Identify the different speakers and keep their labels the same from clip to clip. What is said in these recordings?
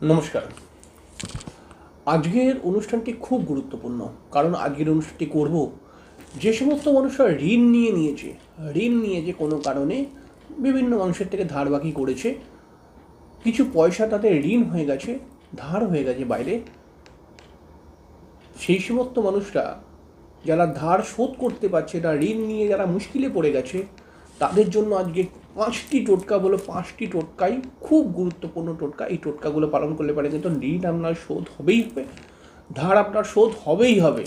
Speaker 1: নমস্কার। আজকের অনুষ্ঠানটি খুব গুরুত্বপূর্ণ, কারণ আজকের অনুষ্ঠানটি করব যে সমস্ত মানুষরা ঋণ নিয়ে নিয়েছে, ঋণ নিয়ে যে কোনো কারণে বিভিন্ন মানুষের থেকে ধার বাকি করেছে, কিছু পয়সা তাদের ঋণ হয়ে গেছে, ধার হয়ে গেছে বাইরে, সেই সমস্ত মানুষরা যারা ধার শোধ করতে পারছে না ঋণ নিয়ে যারা মুশকিলে পড়ে গেছে তাদের জন্য আজকে পাঁচটি টোটকা বলো, পাঁচটি টোটকাই, খুব গুরুত্বপূর্ণ টোটকা। এই টোটকাগুলো পালন করলে পারে কিন্তু ঋণ আপনার শোধ হবেই হবে, ধার আপনার শোধ হবেই হবে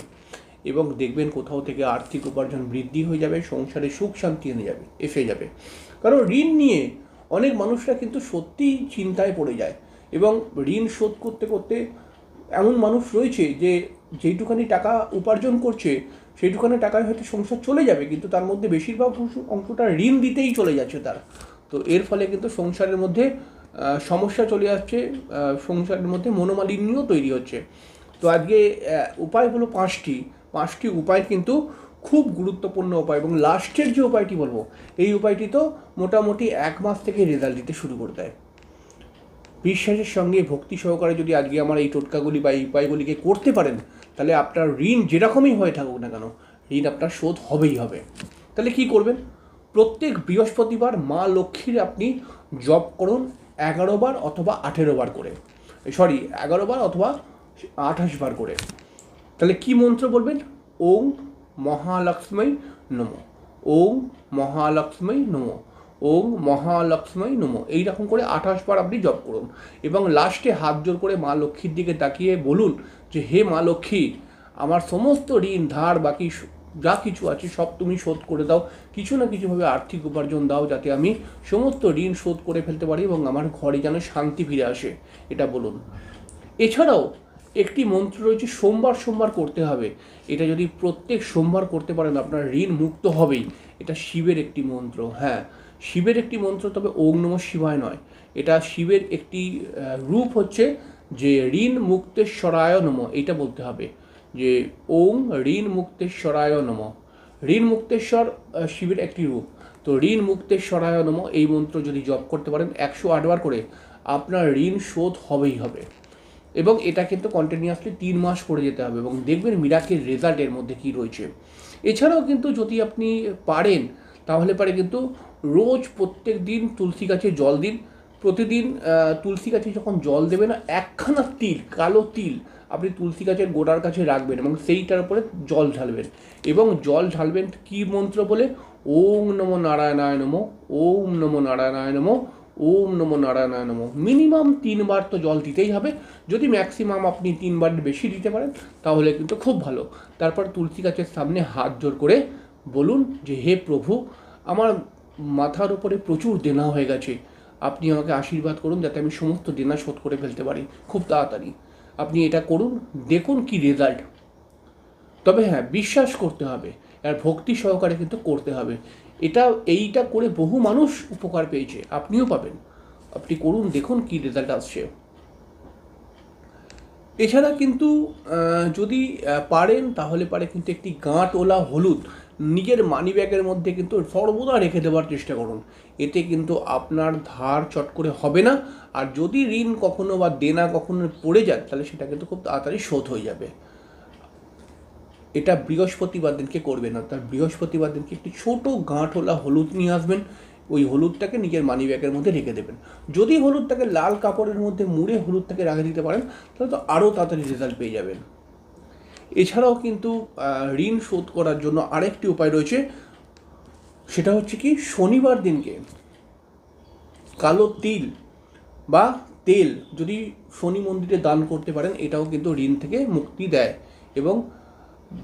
Speaker 1: এবং দেখবেন কোথাও থেকে আর্থিক উপার্জন বৃদ্ধি হয়ে যাবে, সংসারে সুখ শান্তি এনে যাবে, এসে যাবে। কারণ ঋণ নিয়ে অনেক মানুষরা কিন্তু সত্যিই চিন্তায় পড়ে যায় এবং ঋণ শোধ করতে করতে এমন মানুষ রয়েছে যে যেইটুখানি টাকা উপার্জন করছে, সেইটুখানি টাকায় হয়তো সংসার চলে যাবে, কিন্তু তার মধ্যে বেশিরভাগ অংশটা ঋণ দিতেই চলে যাচ্ছে তার। তো এর ফলে কিন্তু সংসারের মধ্যে সমস্যা চলে আসছে সংসারের মধ্যে মনোমালিন্যও তৈরি হচ্ছে। তো আজকে উপায় হলো পাঁচটি। পাঁচটি উপায় কিন্তু খুব গুরুত্বপূর্ণ উপায় এবং লাস্টের যে উপায়টি বলব, এই উপায়টি তো মোটামুটি এক মাস থেকে রেজাল্ট দিতে শুরু করে দেয়। বিশ্বাসের সঙ্গে, ভক্তি সহকারে যদি আজকে আমার এই টোটকাগুলি বা এই উপায়গুলিকে করতে পারেন তাহলে আপনার ঋণ যেরকমই হয়ে থাকুক না কেন, ঋণ আপনার শোধ হবেই হবে। তাহলে কি করবেন? প্রত্যেক বৃহস্পতিবার মা লক্ষ্মীর আপনি জপ করুন এগারো বার অথবা আঠেরো বার করে। সরি এগারো বার অথবা আঠাশ বার করে। তাহলে কি মন্ত্র বলবেন? ওম মহালক্ষ্মী নম। ওম মহালক্ষ্মী নম। ওম মহালক্ষ্মী নম। এইরকম করে আঠাশ বার আপনি জপ করুন। এবং লাস্টে হাত জোর করে মা লক্ষ্মীর দিকে তাকিয়ে বলুন যে, হে মা লক্ষ্মী, আমার সমস্ত ঋণ, ধার, বাকি যা কিছু আছে সব তুমি শোধ করে দাও। কিছু না কিছুভাবে আর্থিক উপার্জন দাও যাতে আমি সমস্ত ঋণ শোধ করে ফেলতে পারি এবং আমার ঘরে যেন শান্তি ফিরে আসে। এটা বলুন। এছাড়াও একটি মন্ত্র রয়েছে, সোমবার সোমবার করতে হবে। এটা যদি প্রত্যেক সোমবার করতে পারেন, আপনার ঋণ মুক্ত হবেই। এটা শিবের একটি মন্ত্র হ্যাঁ। শিবের একটি মন্ত্র, তবে ওম নম শিবায় নয়। এটা শিবের একটি রূপ হচ্ছে যে ঋণ মুক্তেশ্বরায় নম। এটা বলতে হবে যে ওম ঋণ মুক্তেশ্বরায় নম। ঋণ মুক্তেশ্বর শিবের একটি রূপ। তো ঋণ মুক্তেশ্বরায় নম, এই মন্ত্র যদি জপ করতে পারেন একশো আটবার করে আপনার ঋণ শোধ হবেই হবে। এবং এটা কিন্তু কন্টিনিউয়াসলি তিন মাস করে যেতে হবে এবং দেখবেন মিরাকের রেজাল্টের মধ্যে কি রয়েছে। এছাড়াও কিন্তু যদি আপনি পারেন, তাহলে পারে কিন্তু রোজ প্রত্যেক দিন তুলসী গাছে জল দিন। প্রতিদিন তুলসী গাছে যখন জল দেবে না, একখানা তিল, কালো তিল আপনি তুলসী গাছের গোড়ার কাছে রাখবেন এবং সেইটার উপরে জল ঢালবেন। এবং জল ঢালবেন কি মন্ত্র বলে? ওম নমো নারায়ণায় নমো, ওম নমো নারায়ণায় নমো, ওম নমো নারায়ণায় নমো। মিনিমাম তিনবার তো জল দিতেই হবে। যদি ম্যাক্সিমাম আপনি তিনবার বেশি দিতে পারেন, তাহলে কিন্তু খুব ভালো। তারপর তুলসী গাছের সামনে হাত জোর করে বলুন যে, হে প্রভু, আমার মাথার উপরে প্রচুর দেনা হয়ে গেছে। আপনি আমাকে আশীর্বাদ করুন যাতে আমি সমস্ত দেনা শোধ করে ফেলতে পারি। খুব তাড়াতাড়ি। আপনি এটা করুন, দেখুন কি রেজাল্ট তবে হ্যাঁ বিশ্বাস করতে হবে। আর ভক্তি সহকারে কিন্তু করতে হবে। এটা, এইটা করে বহু মানুষ উপকার পেয়েছে। আপনিও পাবেন। আপনি করুন, দেখুন কি রেজাল্ট আসছে। এছাড়া কিন্তু যদি পারেন, তাহলে পারে কিন্তু একটি গাঁটওলা হলুদ। নিজের মানি ব্যাগের মধ্যে কিন্তু সর্বদা রেখে দেওয়ার চেষ্টা করুন। এতে কিন্তু আপনার ধার চট করে হবে না। আর যদি ঋণ কখনো বা দেনা কখনো পড়ে যায়, তাহলে সেটা কিন্তু খুব তাড়াতাড়ি শোধ হয়ে যাবে। এটা বৃহস্পতিবার দিনকে করবেন, অর্থাৎ বৃহস্পতিবার দিনকে একটি ছোট গাঁটওয়ালা হলুদ নিয়ে আসবেন। ওই হলুদটাকে নিজের মানি ব্যাগের মধ্যে রেখে দেবেন। যদি হলুদটাকে লাল কাপড়ের মধ্যে মুড়ে হলুদটাকে রেখে দিতে পারেন, তাহলে তো আরও তাড়াতাড়ি রেজাল্ট পেয়ে যাবেন। এছাড়াও কিন্তু ঋণ শোধ করার জন্য আরেকটি উপায় রয়েছে। সেটা হচ্ছে কি, শনিবার দিনকে কালো তিল বা তেল যদি শনি মন্দিরে দান করতে পারেন, এটাও কিন্তু ঋণ থেকে মুক্তি দেয়। এবং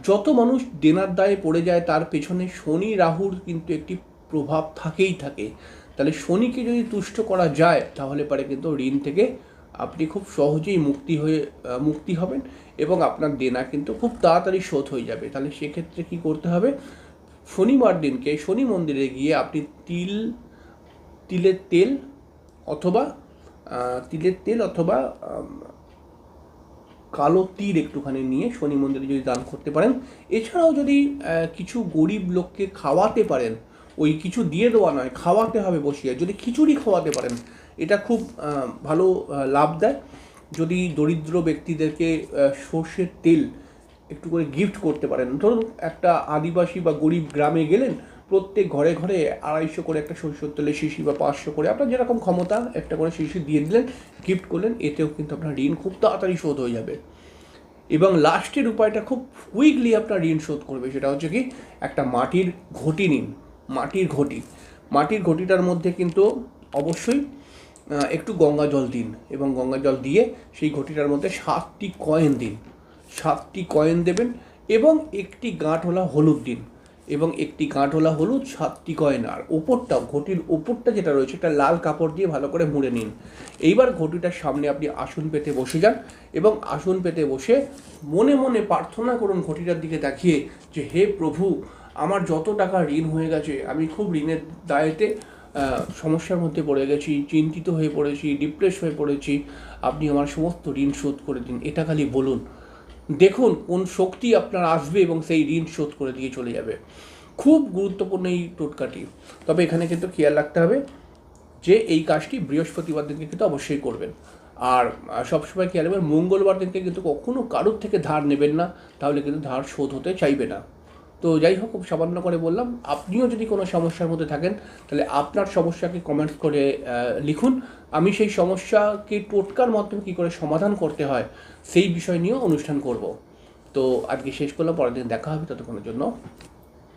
Speaker 1: যত মানুষ দেনার দায়ে পড়ে যায়, তার পেছনে শনি রাহুর কিন্তু একটি প্রভাব থাকেই থাকে। তাহলে শনিকে যদি তুষ্ট করা যায়, তাহলে পারে কিন্তু ঋণ থেকে আপনি খুব সহজেই মুক্তি হয়ে মুক্তি হবেন এবং আপনার দেনা কিন্তু খুব তাড়াতাড়ি শোধ হয়ে যাবে। তাহলে সেক্ষেত্রে কি করতে হবে? শনিবার দিনকে শনি মন্দিরে গিয়ে আপনি তিল, তিলের তেল অথবা তিলের তেল অথবা কালো তীর একটুখানি নিয়ে শনি মন্দিরে যদি দান করতে পারেন। এছাড়াও যদি কিছু গরিব লোককে খাওয়াতে পারেন, ওই কিছু দিয়ে দেওয়া নয়, খাওয়াতে হবে বসিয়ে। যদি খিচুড়ি খাওয়াতে পারেন এটা খুব ভালো লাভ দেয়। যদি দরিদ্র ব্যক্তিদেরকে সর্ষের তেল একটু করে গিফট করতে পারেন। ধরুন একটা আদিবাসী বা গরিব গ্রামে গেলেন, প্রত্যেক ঘরে ঘরে আড়াইশো করে একটা সরষের তেলের শিশি বা পাঁচশো করে আপনার যেরকম ক্ষমতা, একটা করে শিশি দিয়ে দিলেন গিফট করলেন, এতেও কিন্তু আপনার ঋণ খুব তাড়াতাড়ি শোধ হয়ে যাবে। এবং লাস্টের উপায়টা খুব কুইকলি আপনার ঋণ শোধ করবে, সেটা হচ্ছে কি, একটা মাটির ঘটি নিন, মাটির ঘটি। মাটির ঘটিটার মধ্যে কিন্তু অবশ্যই একটু গঙ্গা জল দিন এবং গঙ্গা জল দিয়ে সেই ঘটিটার মধ্যে সাতটি কয়েন দিন। সাতটি কয়েন দেবেন এবং একটি গাঁটওয়ালা হলুদ দিন। এবং একটি গাঁটওয়ালা হলুদ, সাতটি কয়েন। আর ওপরটাও ঘটির ওপরটা যেটা রয়েছে একটা লাল কাপড় দিয়ে ভালো করে মুড়ে নিন। এইবার ঘটিটার সামনে আপনি আসন পেতে বসে যান এবং আসন পেতে বসে মনে মনে প্রার্থনা করুন ঘটিটার দিকে তাকিয়ে যে, হে প্রভু, আমার যত টাকা ঋণ হয়ে গেছে, আমি খুব ঋণের দায়েতে সমস্যার মধ্যে পড়ে গেছি, চিন্তিত হয়ে পড়েছি ডিপ্রেস হয়ে পড়েছি, আপনি আমার সমস্ত ঋণ শোধ করে দিন। এটা খালি বলুন। দেখুন কোন শক্তি আপনার আসবে এবং সেই ঋণ শোধ করে দিয়ে চলে যাবে। খুব গুরুত্বপূর্ণ এই টোটকাটি। তবে এখানে কিন্তু খেয়াল রাখতে হবে যে এই কাজটি বৃহস্পতিবার দিনকে কিন্তু অবশ্যই করবেন। আর সবসময় খেয়াল রাখবেন, মঙ্গলবার দিনকে কিন্তু কখনো কারোর থেকে ধার নেবেন না, তাহলে কিন্তু ধার শোধ হতে চাইবে না। তো যাই হোক সামান্য করে বললাম। আপনিও যদি কোনো সমস্যার মধ্যে থাকেন, তাহলে আপনার সমস্যাকে কমেন্টস করে লিখুন। আমি সেই সমস্যাকে টোটকার মাধ্যমে কী করে সমাধান করতে হয়, সেই বিষয় নিয়েও অনুষ্ঠান করব। তো আজকে শেষ করলাম, পরের দিন দেখা হবে ততক্ষণের জন্য।